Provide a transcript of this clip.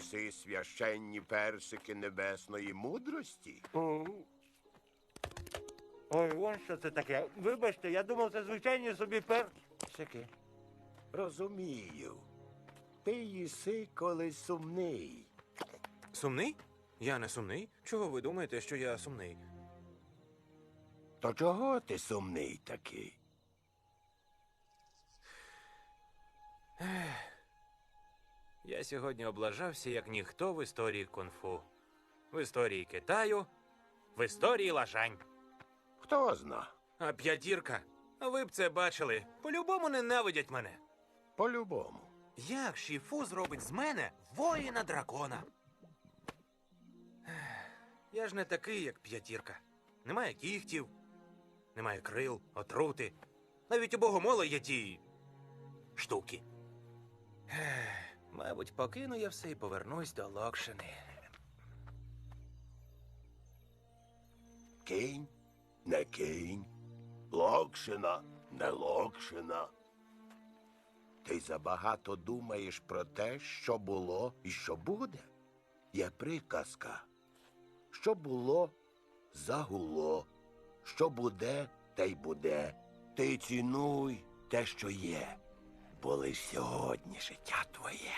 їси священні персики небесної мудрості? Ой, вон що це таке. Вибачте, я думав, це звичайні собі персики. Розумію. Ти їси, коли сумний. Сумний? Я не сумний. Чого ви думаєте, що я сумний? То чого ти сумний такий? Я сьогодні облажався, як ніхто в історії кунг-фу. В історії Китаю, в історії лажань. Хто зна? А п'ятірка. Ви б це бачили. По-любому ненавидять мене. По-любому. Як Шіфу зробить з мене воїна дракона? Я ж не такий, як п'ятірка. Немає кігтів, немає крил, отрути. Навіть у богомола є ті штуки. Мабуть, покину я все і повернусь до Локшини. Кінь, не кінь. Локшина, не локшина. Ти забагато думаєш про те, що було і що буде. Є приказка. Що було, загуло. Що буде, те й буде. Ти цінуй те, що є. Бо сьогодні життя твоє.